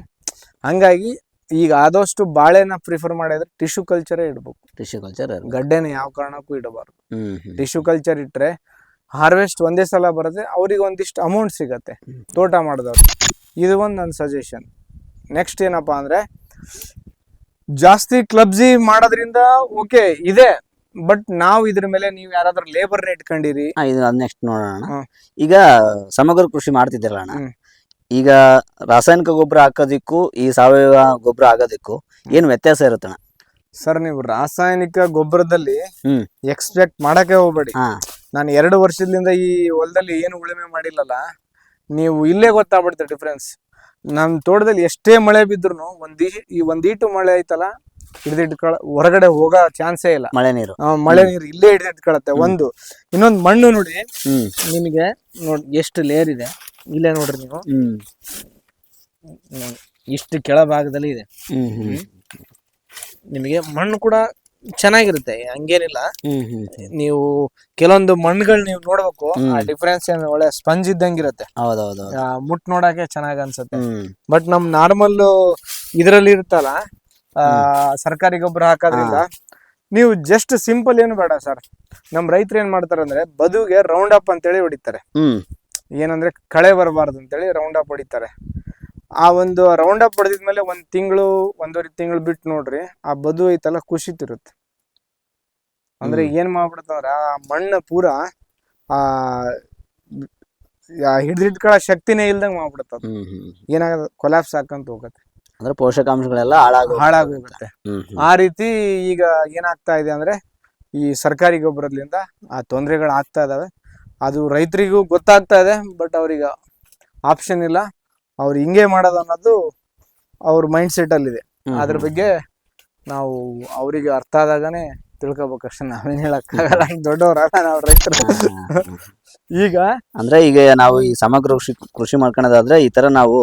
ಹಂಗಾಗಿ ಈಗ ಆದಷ್ಟು ಬಾಳೆನ ಪ್ರಿಫರ್ ಮಾಡಿದ್ರೆ ಟಿಶ್ಯೂ ಕಲ್ಚರೇ ಇಡ್ಬೇಕು. ಟಿಶ್ಯೂ ಕಲ್ಚರ್ ಗಡ್ಡೆನ ಯಾವ ಕಾರಣಕ್ಕೂ ಇಡಬಾರ್ದು. ಹ್ಮ್ ಹ್ಮ್. ಟಿಶ್ಯೂ ಕಲ್ಚರ್ ಇಟ್ರೆ ಹಾರ್ವೆಸ್ಟ್ ಒಂದೇ ಸಲ ಬರುತ್ತೆ ಅವ್ರಿಗೆ ಒಂದಿಷ್ಟು ಅಮೌಂಟ್ ಸಿಗತ್ತೆ. ತೋಟ ಮಾಡಿದವ್ರು. ಇದು ಒಂದು ನನ್ನ ಸಜೆಷನ್ ನೆಕ್ಸ್ಟ್ ಏನಪ್ಪಾ ಅಂದ್ರೆ ಜಾಸ್ತಿ ಕ್ಲಬ್ಜಿ ಮಾಡೋದ್ರಿಂದ ಓಕೆ ಇದೆ. ಬಟ್ ನಾವು ಇದ್ರ ಮೇಲೆ ನೀವು ಯಾರಾದ್ರೂ ಲೇಬರ್ ಇಟ್ಕೊಂಡಿರಿ ಇದು ನೆಕ್ಸ್ಟ್ ನೋಡೋಣ ಈಗ ಸಮಗ್ರ ಕೃಷಿ ಮಾಡ್ತಿದ್ದೀರಲ್ಲ ಅಣ್ಣ. ಈಗ ರಾಸಾಯನಿಕ ಗೊಬ್ಬರ ಹಾಕೋದಿಕ್ಕೂ ಈ ಸಾವಯವ ಗೊಬ್ಬರ ಆಗೋದಿಕ್ಕೂ ಏನು ವ್ಯತ್ಯಾಸ ಇರುತ್ತಣ್ಣ? ಸರ್ ನೀವು ರಾಸಾಯನಿಕ ಗೊಬ್ಬರದಲ್ಲಿ. ಎಕ್ಸ್ಪೆಕ್ಟ್ ಮಾಡಕ್ಕೆ ಹೋಗ್ಬೇಡಿ. ಹಾ. ನಾನು ಎರಡು ವರ್ಷದಿಂದ ಈ ಹೊಲದಲ್ಲಿ ಏನು ಉಳುಮೆ ಮಾಡಿಲ್ಲಲ್ಲ ನೀವು ಇಲ್ಲೇ ಗೊತ್ತಾಗ್ಬಿಡುತ್ತೆ ಡಿಫ್ರೆನ್ಸ್ ನಮ್ಮ ತೋಟದಲ್ಲಿ ಎಷ್ಟೇ ಮಳೆ ಬಿದ್ರು ಒಂದಿ ಈ- ಒಂದೀಟು ಮಳೆ ಐತಲ್ಲ ಹಿಡಿದಿಟ್ಕೊಳ ಹೊರಗಡೆ ಹೋಗೋ ಚಾನ್ಸೇ ಇಲ್ಲ. ಮಳೆ ನೀರು. ಮಳೆ ನೀರು ಇಲ್ಲೇ ಹಿಡಿದಿಟ್ಕೊಳತ್ತೆ. ಒಂದು ಇನ್ನೊಂದು ಮಣ್ಣು ನೋಡಿ ನಿಮಗೆ ನೋಡಿ ಎಷ್ಟು ಲೇಯರ್ ಇದೆ? ಇಲ್ಲೇ ನೋಡ್ರಿ ನೀವು. ಇಷ್ಟು ಕೆಳಭಾಗದಲ್ಲಿ ಇದೆ. ನಿಮಗೆ ಮಣ್ಣು ಕೂಡ ಚೆನ್ನಾಗಿರುತ್ತೆ ಹಂಗೇನಿಲ್ಲ. ನೀವು ಕೆಲವೊಂದು ಮಣ್ಣುಗಳು ನೀವು ನೋಡ್ಬೇಕು ಆ. ಡಿಫ್ರೆನ್ಸ್ ಏನು ಒಳ್ಳೆ ಸ್ಪಂಜ್ ಇದ್ದಂಗಿರುತ್ತೆ ಹೌದೌದು. ಮುಟ್ ನೋಡಕ್ಕೆ ಚೆನ್ನಾಗ್ ಅನ್ಸುತ್ತೆ. ಬಟ್ ನಮ್ ನಾರ್ಮಲ್ ಇದ್ರಲ್ಲಿ ಇರುತ್ತಲ್ಲ ಆ, ಸರ್ಕಾರಿ ಗೊಬ್ಬರ ಹಾಕೋದ್ರಿಂದ ನೀವು ಜಸ್ಟ್ ಸಿಂಪಲ್ ಏನು ಬೇಡ ಸರ್ ನಮ್ ರೈತರು ಏನ್ ಮಾಡ್ತಾರೆ ಅಂದ್ರೆ ಬದುಗೆ ರೌಂಡ್ ಅಪ್ ಅಂತೇಳಿ ಹೊಡಿತಾರೆ. ಏನಂದ್ರೆ ಕಳೆ ಬರಬಾರ್ದು ಅಂತೇಳಿ ರೌಂಡ್ ಅಪ್ ಹೊಡಿತಾರೆ. ಆ ಒಂದು ರೌಂಡ್ ಅಪ್ ಹೊಡೆದಿದ್ಮೇಲೆ ಒಂದ್ ತಿಂಗಳು ಒಂದೂವರೆ ತಿಂಗಳು ಬಿಟ್ಟು ನೋಡ್ರಿ ಆ ಬದು ಐತಲ್ಲ ಕುಸಿತಿರುತ್ತೆ ಅಂದ್ರೆ ಏನ್ ಮಾಡ್ಬಿಡುತ್ತಂದ್ರ ಆ ಮಣ್ಣು ಪೂರ ಆ ಹಿಡಿದಿಟ್ಕೊಳ್ಳೋ ಶಕ್ತಿನೇ ಇಲ್ದಂಗ್ ಮಾಡ್ಬಿಡತ್ತ ಏನಾಗದ ಕೊಲಾಪ್ಸ್ ಹಾಕಂತ ಹೋಗತ್ತೆ. ಅಂದ್ರೆ ಪೋಷಕಾಂಶಗಳೆಲ್ಲ ಹಾಳಾಗ ಹಾಳಾಗೋಗುತ್ತೆ ಆ ರೀತಿ ಈಗ ಏನಾಗ್ತಾ ಇದೆ ಅಂದ್ರೆ ಈ ಸರ್ಕಾರಿ ಗೊಬ್ಬರದಿಂದ ಆ ತೊಂದರೆಗಳು ಆಗ್ತಾ ಇದಾವೆ. ಅದು ರೈತರಿಗೂ ಗೊತ್ತಾಗ್ತಾ ಇದೆ ಬಟ್ ಅವ್ರಿಗ ಆಪ್ಷನ್ ಇಲ್ಲ. ಅವ್ರು ಹಿಂಗೆ ಮಾಡೋದು ಅನ್ನೋದು ಅವ್ರ ಮೈಂಡ್ ಸೆಟ್ ಅಲ್ಲಿ ಇದೆ ಅದ್ರ ಬಗ್ಗೆ ನಾವು ಅವರಿಗೆ ಅರ್ಥ ಆದಾಗನೇ ತಿಳ್ಕೊಬೇಕಷ್ಟೇ ನಾವೇನ್ ಹೇಳಕ್ಕಾಗಲ್ಲ. ದೊಡ್ಡವ್ರಲ್ಲ ನಾವು ರೈತರು. ಈಗ ಅಂದ್ರೆ ಈಗ ನಾವು ಈ ಸಮಗ್ರ ಕೃಷಿ ಕೃಷಿ ಮಾಡ್ಕೊಳೋದಾದ್ರೆ ಈ ತರ ನಾವು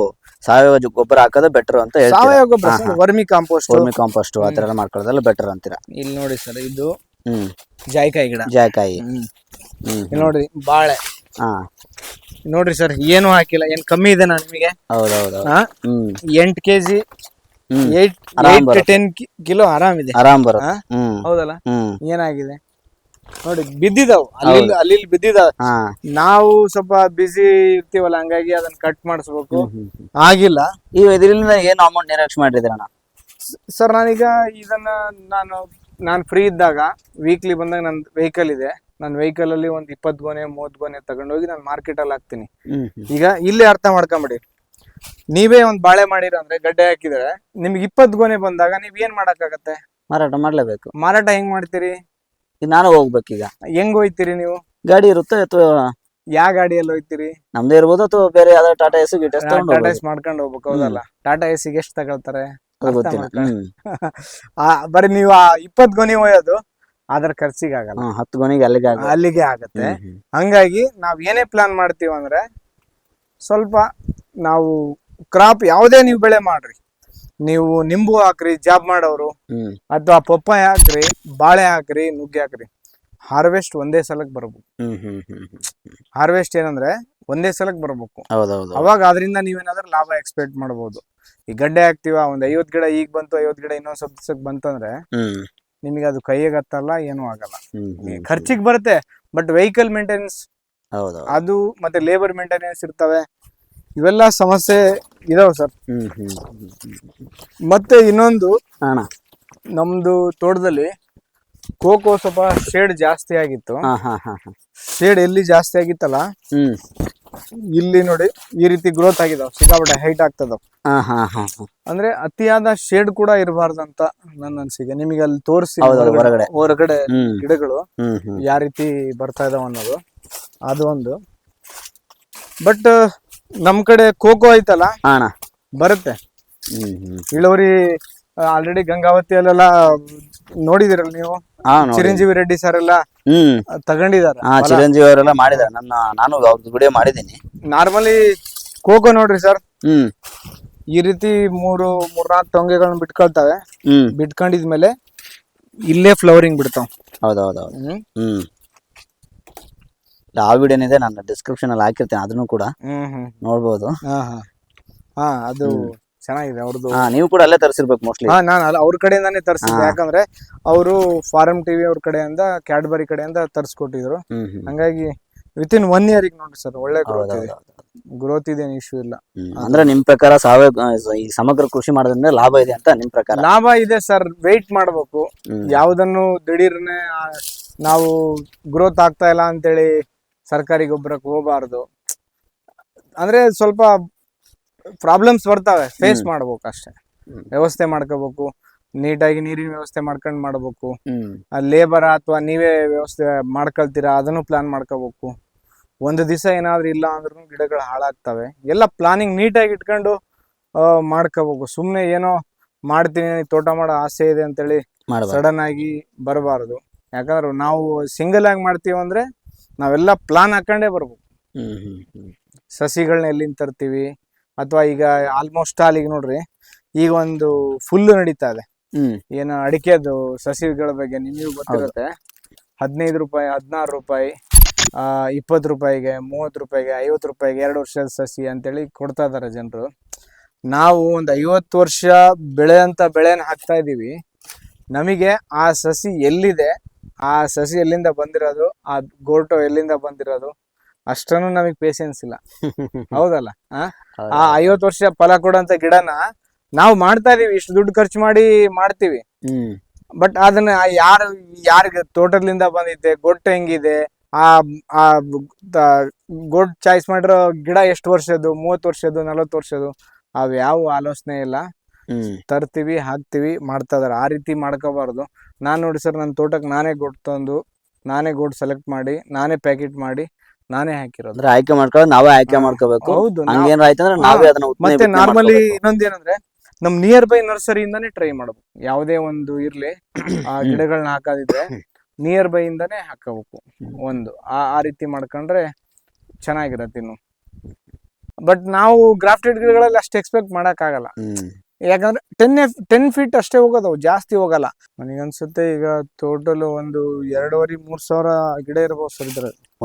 ಸಾವಯವ ಗೊಬ್ಬರ ಹಾಕೋದು ಬೆಟರ್ ಅಂತ ಸಾವಯವ ಗೊಬ್ಬರ. Vermi compost. ವರ್ಮಿ ಕಾಂಪೋಸ್ಟ್ ಆ ತರ ಎಲ್ಲ ಮಾಡ್ಕೊಳ್ಳೋದೆಲ್ಲ ಬೆಟರ್ ಅಂತೀರಾ? ಇಲ್ಲಿ ನೋಡಿ ಸರ್ ಇದು ಹ್ಮ್. ಜಾಯಿಕಾಯಿ ಗಿಡ. ಜಾಯ್ಕಾಯಿ. ಹ್ಮ್. ಹ್ಮ್ ಇಲ್ಲಿ ನೋಡ್ರಿ ಬಾಳೆ. ಹಾ. ನೋಡ್ರಿ ಸರ್ ಏನು ಹಾಕಿಲ್ಲ ಏನ್ ಕಮ್ಮಿ ಇದೆ ನಿಮಗೆ. ಹೌದೌದು ಹಾ? ಹ್ಮ್. ಎಂಟ್ ಕೆಜಿ ಹ್ಮ್. ಆರಾಮ್ ಬರುತ್ತೆ. ಟೆನ್ ಕಿಲೋ ಆರಾಮಿದೆ ಆರಾಮ್ ಬರುತ್ತೆ? ಹ್ಮ್. ಹೌದಲ್ಲ? ಹ್ಮ್. ಏನಾಗಿದೆ? ನೋಡಿ ಬಿದ್ದಿದಾವ್. ಅಲ್ಲಿ ಅಲ್ಲಿ ಬಿದ್ದಿದಾವ್. ಹಾ. ನಾವು ಸ್ವಲ್ಪ ಬಿಸಿ ಇರ್ತೀವಲ್ಲ ಹಂಗಾಗಿ ಅದನ್ನ ಕಟ್ ಮಾಡಿಸ್ಬೇಕು. ಆಗಿಲ್ಲ. ಈ ಇದರಿಂದ ಏನು ಅಮೌಂಟ್ ನಿರೀಕ್ಷೆ ಮಾಡಿದ್ರಣ್ಣ ಸರ್ ನಾನೀಗ ಇದನ್ನ ನಾನು ನಾನು ಫ್ರೀ ಇದ್ದಾಗ ವೀಕ್ಲಿ ಬಂದಾಗ ನನ್ನ ವೆಹಿಕಲ್ ಇದೆ. ನನ್ನ ವೆಹಿಕಲ್ ಅಲ್ಲಿ ಒಂದ್ ಇಪ್ಪತ್ ಗೊನೆ ಮೂವತ್ ಗೊನೆ ತಗೊಂಡೋಗಿ ನಾನು ಮಾರ್ಕೆಟ್ ಅಲ್ಲಿ ಹಾಕ್ತೀನಿ. ಈಗ ಇಲ್ಲೇ ಅರ್ಥ ಮಾಡ್ಕೊಂಬಿಡಿ. ನೀವೇ ಒಂದ್ ಬಾಳೆ ಮಾಡಿರ ಅಂದ್ರೆ ಗಡ್ಡೆ ಹಾಕಿದ್ರೆ ನಿಮ್ಗೆ ಇಪ್ಪತ್ ಗೊನೆ ಬಂದಾಗ ನೀವ್ ಏನ್ ಮಾಡಕ್ಕಾಗತ್ತೆ? ಮಾರಾಟ ಮಾಡ್ಲೇಬೇಕು. ಮಾರಾಟ ಹೆಂಗ್ ಮಾಡ್ತೀರಿ? ನಾನು ಹೋಗ್ಬೇಕೀಗ. ಹೆಂಗ್ ಹೋಯ್ತೀರಿ ನೀವು? ಗಾಡಿ ಇರುತ್ತೆ ಅಥವಾ ಯಾವ ಗಾಡಿಯಲ್ಲಿ ಹೋಯ್ತೀರಿ? ನಮ್ದೇ ಇರ್ಬೋದು ಅಥವಾ ಬೇರೆ ಯಾವ್ದಾದ್ರು ಟಾಟಾ ಎಸ್ ಟಾಟಾ ಎಸ್ ಮಾಡ್ಕೊಂಡು ಹೋಗ್ಬೇಕು ಹೌದಲ್ಲ? ಟಾಟಾ ಎಸ್ಗೆ ಎಷ್ಟು ತಗೊಳ್ತಾರೆ? ಬರೀ ನೀವು ಆ ಇಪ್ಪತ್ ಗೊನೆ ಒಯ್ಯೋದು ಅದ್ರ ಖರ್ಚಿಗೆ ಆಗಲ್ಲ ಹತ್ತು ಗೊನೆಗೆ ಅಲ್ಲಿಗೆ ಆಗ ಅಲ್ಲಿಗೆ ಆಗತ್ತೆ. ಹಂಗಾಗಿ ನಾವ್ ಏನೇ ಪ್ಲಾನ್ ಮಾಡ್ತೀವಿ ಅಂದ್ರೆ ಸ್ವಲ್ಪ ನಾವು ಕ್ರಾಪ್ ಯಾವುದೇ ನೀವು ಬೆಳೆ ಮಾಡ್ರಿ. ನೀವು ನಿಂಬು ಹಾಕ್ರಿ ಜಾಬ್ ಮಾಡೋರು ಹ್ಮ್. ಅಥವಾ ಪಪ್ಪಾಯ ಹಾಕ್ರಿ ಬಾಳೆ ಹಾಕ್ರಿ ನುಗ್ಗೆ ಹಾಕ್ರಿ ಹಾರ್ವೆಸ್ಟ್ ಒಂದೇ ಸಲಕ್ ಬರ್ಬೇಕು. ಹ್ಮ್ ಹ್ಮ್ ಹ್ಮ್ ಹ್ಮ್. ಹಾರ್ವೆಸ್ಟ್ ಏನಂದ್ರೆ ಒಂದೇ ಸಲಕ್ ಬರ್ಬೇಕು. ಹೌದೌದು. ಅವಾಗ ಅದರಿಂದ ನೀವೇನಾದ್ರೂ ಲಾಭ ಎಕ್ಸ್ಪೆಕ್ಟ್ ಮಾಡಬಹುದು ಈ ಗಡ್ಡೆ ಹಾಕ್ತಿವ ಒಂದ್ ಐವತ್ ಗಿಡ ಈಗ ಬಂತು ಐವತ್ ಗಿಡ ಇನ್ನೊಂದ್ ಸ್ವಲ್ಪ ದಿವಸಕ್ಕೆ ಬಂತಂದ್ರೆ ಹ್ಮ್. ನಿಮಗೆ ಅದು ಕೈಗೆ ಹತ್ತಲ್ಲ ಏನೂ ಆಗಲ್ಲ. ಖರ್ಚಿಗೆ ಬರುತ್ತೆ ಬಟ್ ವೆಹಿಕಲ್ ಮೇಂಟೆನೆನ್ಸ್ ಹೌದು ಅದು ಮತ್ತೆ ಲೇಬರ್ ಮೇಂಟೆನೆನ್ಸ್ ಇರ್ತವೆ. ಇವೆಲ್ಲ ಸಮಸ್ಯೆ ಇದಾವೆ ಸರ್. ಮತ್ತೆ ಇನ್ನೊಂದು ಅಣ್ಣ. ನಮ್ದು ತೋಟದಲ್ಲಿ ಕೋಕೋ ಸ್ವಲ್ಪ ಶೇಡ್ ಜಾಸ್ತಿ ಆಗಿತ್ತು. ಶೇಡ್ ಎಲ್ಲಿ ಜಾಸ್ತಿ ಆಗಿತ್ತಲ್ಲ ಇಲ್ಲಿ ನೋಡಿ ಈ ರೀತಿ ಗ್ರೋತ್ ಆಗಿದಾವ್. ಸಿಕ್ಕಾಪಟ್ಟೆ ಹೈಟ್ ಆಗ್ತದ. ಅಂದ್ರೆ ಅತಿಯಾದ ಶೇಡ್ ಕೂಡ ಇರಬಾರ್ದಂತ ನನ್ನ ಅನ್ಸಿಕೆ. ನಿಮಗೆ ಅಲ್ಲಿ ತೋರಿಸಿ ಹೊರಗಡೆ. ಹೊರಗಡೆ ಗಿಡಗಳು ಯಾವ ರೀತಿ ಬರ್ತಾ ಇದಾವ ಅನ್ನೋದು ಅದು ಒಂದು ಬಟ್ ನಮ್ ಕಡೆ ಕೋಕೋ ಐತಲ್ಲ ಬರುತ್ತೆ. ಇಳುವರಿ ಆಲ್ರೆಡಿ ಗಂಗಾವತಿಯಲ್ಲೆಲ್ಲ ನೋಡಿದಿರಲ್ಲ ನೀವು? ಚಿರಂಜೀವಿ ರೆಡ್ಡಿ ಸರ್ ಎಲ್ಲ ಹ್ಮ್. ತಗೊಂಡಿದ್ದಾರೆ. ಹಾ ಚಿರಂಜೀವಿ ಅವರೆಲ್ಲ ಮಾಡಿದಾರೆ ನನ್ನ ನಾನು ಅವ್ರದ್ದು ವಿಡಿಯೋ ಮಾಡಿದ್ದೀನಿ. ನಾರ್ಮಲಿ ಕೋಕೋ ನೋಡ್ರಿ ಸರ್ ಹ್ಮ್. ಈ ರೀತಿ ಮೂರು ಮೂರ್ನಾಲ್ಕು ಟೊಂಗೆಗಳನ್ನ ಬಿಟ್ಕೊಳ್ತಾವೆ. ಹ್ಮ್. ಬಿಟ್ಕೊಂಡಿದ್ಮೇಲೆ ಇಲ್ಲೇ ಫ್ಲವರಿಂಗ್ ಬಿಡ್ತಾವ. ಹೌದೌದೌದು. ಹ್ಮ್. ಆ ವಿಡಿಯೋನಿದೆ ನಾನು ಡಿಸ್ಕ್ರಿಪ್ಷನ್ ಅಲ್ಲಿ ಹಾಕಿರ್ತೇನೆ ಅದನ್ನು ಕೂಡ ಹ್ಮ್ ಹ್ಮ್. ನೋಡ್ಬೋದು. ಹಾ ಹಾ. ಹಾ ಅದು ಚೆನ್ನಾಗಿದೆ ಅವ್ರದ್ದು ಹಾ ನೀವು ಕೂಡ ಅಲ್ಲೇ ತರಿಸಿರ್ಬೇಕು ಮೋಸ್ಟ್ಲಿ ಹಾ ನಾನು ಅಲ್ಲ ಅವ್ರ ಕಡೆಯಿಂದಾನೇ ತರಿಸಿದ್ದೆ. ಯಾಕಂದ್ರೆ ಅವರು ಫಾರಂ ಟಿವಿ ಅವ್ರ ಕಡೆಯಿಂದ ಕ್ಯಾಡ್ಬರಿ ಕಡೆಯಿಂದ ತರಿಸ್ಕೊಟ್ಟಿದ್ರು. ಹ್ಮ್ ಹ್ಮ್. ಹಂಗಾಗಿ ವಿತ್ ಇನ್ ಒನ್ ಇಯರ್ ನೋಡ್ರಿ ಸರ್ ಒಳ್ಳೆ ಗ್ರೋತ್ ಇದೆ. ಗ್ರೋತ್ ಇದೇನು ಇಶ್ಯೂ ಇಲ್ಲ. ಹ್ಮ್. ಅಂದ್ರೆ ನಿಮ್ ಪ್ರಕಾರ ಸಾವಯವ ಆ, ಈ ಸಮಗ್ರ ಕೃಷಿ ಮಾಡೋದ್ರಿಂದ ಲಾಭ ಇದೆ ಅಂತ ನಿಮ್ ಪ್ರಕಾರ? ಲಾಭ ಇದೆ ಸರ್ ವೆಯ್ಟ್ ಮಾಡ್ಬೇಕು. ಹ್ಮ್. ಯಾವುದನ್ನು ದಿಢೀರ್ನೆ ಆ, ನಾವು ಗ್ರೋತ್ ಆಗ್ತಾ ಇಲ್ಲ ಅಂತೇಳಿ ಸರ್ಕಾರಿ ಗೊಬ್ಬರಕ್ಕೆ ಹೋಗಬಾರ್ದು. ಅಂದ್ರೆ ಸ್ವಲ್ಪ ಪ್ರಾಬ್ಲಮ್ಸ್ ಬರ್ತವೆ ಫೇಸ್. ಮಾಡ್ಬೇಕು ಅಷ್ಟೇ. ವ್ಯವಸ್ಥೆ ಮಾಡ್ಕೋಬೇಕು ನೀಟಾಗಿ ನೀರಿನ ವ್ಯವಸ್ಥೆ ಮಾಡ್ಕೊಂಡು ಮಾಡ್ಬೇಕು. ಲೇಬರ್ ಅಥವಾ ನೀವೇ ವ್ಯವಸ್ಥೆ ಮಾಡ್ಕೊಳ್ತೀರಾ ಅದನ್ನು ಪ್ಲಾನ್ ಮಾಡ್ಕೋಬೇಕು. ಒಂದು ದಿವಸ ಏನಾದ್ರೂ ಇಲ್ಲ ಅಂದ್ರೂ ಗಿಡಗಳು ಹಾಳಾಗ್ತವೆ. ಎಲ್ಲ ಪ್ಲಾನಿಂಗ್ ನೀಟಾಗಿ ಇಟ್ಕೊಂಡು ಮಾಡ್ಕೋಬೇಕು. ಸುಮ್ಮನೆ ಏನೋ ಮಾಡ್ತೀನಿ ತೋಟ ಮಾಡೋ ಆಸೆ ಇದೆ ಅಂತೇಳಿ ಹೇಳಿ ಸಡನ್ ಆಗಿ ಬರಬಾರ್ದು. ಯಾಕಂದ್ರೆ ನಾವು ಸಿಂಗಲ್ ಆಗಿ ಮಾಡ್ತೀವಿ ಅಂದ್ರೆ ನಾವೆಲ್ಲ ಪ್ಲಾನ್ ಹಾಕೊಂಡೇ ಬರ್ಬೇಕು. ಸಸಿಗಳನ್ನ ಎಲ್ಲಿಂದ ತರ್ತೀವಿ? ಅಥವಾ ಈಗ ಆಲ್ಮೋಸ್ಟ್ ಆಲ್ ಈಗ ನೋಡ್ರಿ ಈಗ ಒಂದು ಫುಲ್ ನಡೀತಾ ಇದೆ. ಏನು ಅಡಿಕೆದು ಸಸಿಗಳ ಬಗ್ಗೆ ನಿಮಗೂ ಗೊತ್ತಿರುತ್ತೆ. ಹದಿನೈದು ರೂಪಾಯಿ ಹದಿನಾರು ರೂಪಾಯಿ ಆ ಇಪ್ಪತ್ತು ರೂಪಾಯಿಗೆ ಮೂವತ್ತು ರೂಪಾಯಿಗೆ ಐವತ್ತು ರೂಪಾಯಿಗೆ ಎರಡು ವರ್ಷದ ಸಸಿ ಅಂತೇಳಿ ಕೊಡ್ತಾ ಇದ್ದಾರೆ ಜನರು. ನಾವು ಒಂದು ಐವತ್ತು ವರ್ಷ ಬೆಳೆ ಅಂತ ಬೆಳೆನ ಹಾಕ್ತಾ ಇದ್ದೀವಿ. ನಮಗೆ ಆ ಸಸಿ ಎಲ್ಲಿದೆ? ಆ ಸಸಿ ಎಲ್ಲಿಂದ ಬಂದಿರೋದು? ಆ ಗೋಟೋ ಎಲ್ಲಿಂದ ಬಂದಿರೋದು? ಅಷ್ಟನ್ನು ನಮಗೆ ಪೇಷನ್ಸ್ ಇಲ್ಲ. ಹೌದಲ್ಲ? ಆ? ಐವತ್ತು ವರ್ಷ ಫಲ ಕೊಡಂತ ಗಿಡನ ನಾವು ಮಾಡ್ತಾ ಇದೀವಿ. ಇಷ್ಟು ದುಡ್ಡು ಖರ್ಚು ಮಾಡಿ ಮಾಡ್ತೀವಿ. ಬಟ್ ಅದನ್ನ ಯಾರು ಯಾರಿಗೆ ತೋಟದಿಂದ ಬಂದಿದೆ ಗೊಟ್ಟು ಹೆಂಗಿದೆ ಆ ಆ ಗೊಡ್ ಚಾಯ್ಸ್ ಮಾಡಿರೋ ಗಿಡ ಎಷ್ಟು ವರ್ಷದ್ದು ಮೂವತ್ತು ವರ್ಷದ್ದು ನಲವತ್ತು ವರ್ಷದ್ದು ಅವ್ ಯಾವ ಆಲೋಚನೆ ಇಲ್ಲ. ತರ್ತೀವಿ ಹಾಕ್ತಿವಿ ಮಾಡ್ತಾ ಇದಾರೆ. ಆ ರೀತಿ ಮಾಡ್ಕೋಬಾರ್ದು. ನಾನು ನೋಡಿ ಸರ್ ನನ್ನ ತೋಟಕ್ಕೆ ನಾನೇ ಗೊಡ್ ತಂದು ನಾನೇ ಗೊಡ್ ಸೆಲೆಕ್ಟ್ ಮಾಡಿ ನಾನೇ ಪ್ಯಾಕೆಟ್ ಮಾಡಿ ನಾನೇ ಹಾಕಿರೋದು. ಅಂದ್ರೆ ಆಯ್ಕೆ ಮಾಡ್ಕೊಳ್ಳೋದು ನಾವೇ ಆಯ್ಕೆ. ಮಾಡ್ಕೋಬೇಕು. ಹೌದು ನಾವ್- ಹಂಗೇನಾರ ಆಯ್ತಂದ್ರೆ ನಾವೇ ಅದನ್ನ ಮತ್ತೆ ಬಿತ್ತನೆ ನಾರ್ಮಲಿ ಇನ್ನೊಂದ್ ಇನ್ನೊಂದೇನಂದ್ರೆ ನಮ್ ನಿಯರ್ ಬೈ ನರ್ಸರಿಯಿಂದಾನೇ ಟ್ರೈ ಮಾಡ್ಬೇಕು. ಯಾವುದೇ ಒಂದು ಇರ್ಲಿ ಆ. ಗಿಡಗಳನ್ನ ಹಾಕೋದಿದ್ರೆ ನಿಯರ್ ಬೈ ಇಂದಾನೇ ಹಾಕೋಬೇಕು. ಒಂದು ಆ ಆ ರೀತಿ ಮಾಡ್ಕೊಂಡ್ರೆ ಚೆನ್ನಾಗಿರತ್ತೆ ಇನ್ನು. ಬಟ್ ನಾವು ಗ್ರಾಫ್ಟೆಡ್ ಗಿಡಗಳಲ್ಲಿ ಅಷ್ಟು ಎಕ್ಸ್ಪೆಕ್ಟ್ ಆಗಲ್ಲ ಹ್ಮ್. ಯಾಕಂದ್ರೆ ಟೆನ್ ಟೆನ್ ಫೀಟ್ ಅಷ್ಟೇ ಹೋಗೋದವು ಜಾಸ್ತಿ ಹೋಗಲ್ಲ. ನನಗನ್ಸುತ್ತೆ ಈಗ ಟೋಟಲ್ ಒಂದು ಎರಡೂವರೆ ಮೂರ್ ಸಾವಿರ ಗಿಡ ಇರ್ಬೋದು ಸರ್ ಇದ್ರಲ್ಲಿ.